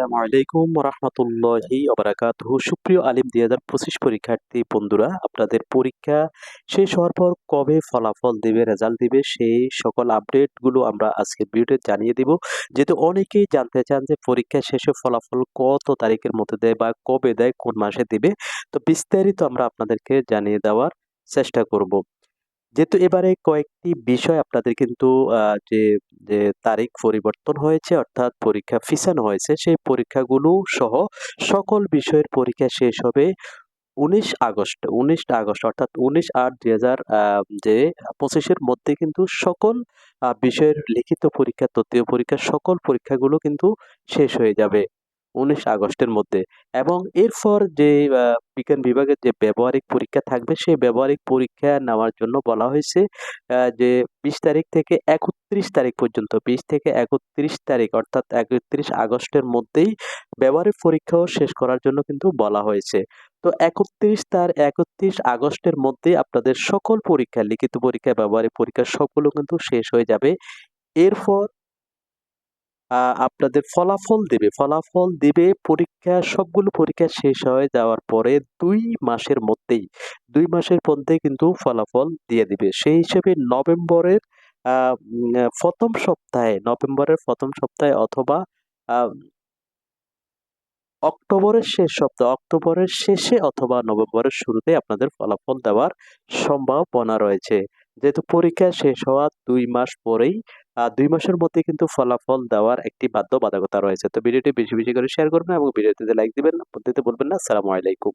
আসসালামু আলাইকুম রহমতুল্লাহি অবরাকাতুহু সুপ্রিয় আলিম দুই হাজার পঁচিশ পরীক্ষার্থী বন্ধুরা, আপনাদের পরীক্ষা শেষ হওয়ার পর কবে ফলাফল দিবে, রেজাল্ট দিবে, সেই সকল আপডেটগুলো আমরা আজকে ভিডিওতে জানিয়ে দিব। যেহেতু অনেকেই জানতে চান যে পরীক্ষা শেষে ফলাফল কত তারিখের মধ্যে দেয় বা কবে দেয়, কোন মাসে দিবে, তো বিস্তারিত আমরা আপনাদেরকে জানিয়ে দেওয়ার চেষ্টা করব। যেহেতু এবারে কয়েকটি বিষয় আপনাদের কিন্তু আহ, যে যে তারিখ পরিবর্তন হয়েছে অর্থাৎ পরীক্ষা ফিসানো হয়েছে সেই পরীক্ষাগুলো সহ সকল বিষয়ের পরীক্ষা শেষ হবে উনিশ আগস্ট উনিশ আগস্ট অর্থাৎ উনিশ আট দুই হাজার যে পঁচিশের মধ্যে কিন্তু সকল আহ, বিষয়ের লিখিত পরীক্ষা তৃতীয় পরীক্ষা সকল পরীক্ষাগুলো কিন্তু শেষ হয়ে যাবে। উনিশ আগস্টের মধ্যে। এবং এরপর যে বিজ্ঞান বিভাগের যে ব্যবহারিক পরীক্ষা থাকবে, সেই ব্যবহারিক পরীক্ষা নেওয়ার জন্য বলা হয়েছে যে বিশ তারিখ থেকে একত্রিশ তারিখ পর্যন্ত, বিশ থেকে একত্রিশ তারিখ অর্থাৎ একত্রিশ আগস্টের মধ্যেই ব্যবহারিক পরীক্ষাও শেষ করার জন্য কিন্তু বলা হয়েছে। তো একত্রিশ তার একত্রিশ আগস্টের মধ্যে আপনাদের সকল পরীক্ষা, লিখিত পরীক্ষা, ব্যবহারিক পরীক্ষা, সবগুলো কিন্তু শেষ হয়ে যাবে। এরপর আপনাদের ফলাফল দেবে। ফলাফল দিবে, পরীক্ষা, সবগুলো পরীক্ষা শেষ হয়ে যাওয়ার পরে দুই মাসের মধ্যেই, দুই মাসের মধ্যে কিন্তু ফলাফল দিয়ে দিবে। সেই হিসেবে নভেম্বরের প্রথম সপ্তাহে, নভেম্বরের প্রথম সপ্তাহে অথবা অক্টোবরের শেষ সপ্তাহ, অক্টোবরের শেষে অথবা নভেম্বরের শুরুতে আপনাদের ফলাফল দেওয়ার সম্ভাবনা রয়েছে। যেহেতু পরীক্ষা শেষ হওয়ার দুই মাস পরেই দুই মাসের মধ্যে কিন্তু ফলাফল দেওয়ার একটি বাধ্যবাধকতা রয়েছে। তো ভিডিওটি বেশি বেশি করে শেয়ার করবেন এবং ভিডিওটিতে লাইক দিবেন বলবেন না। আসসালামু আলাইকুম।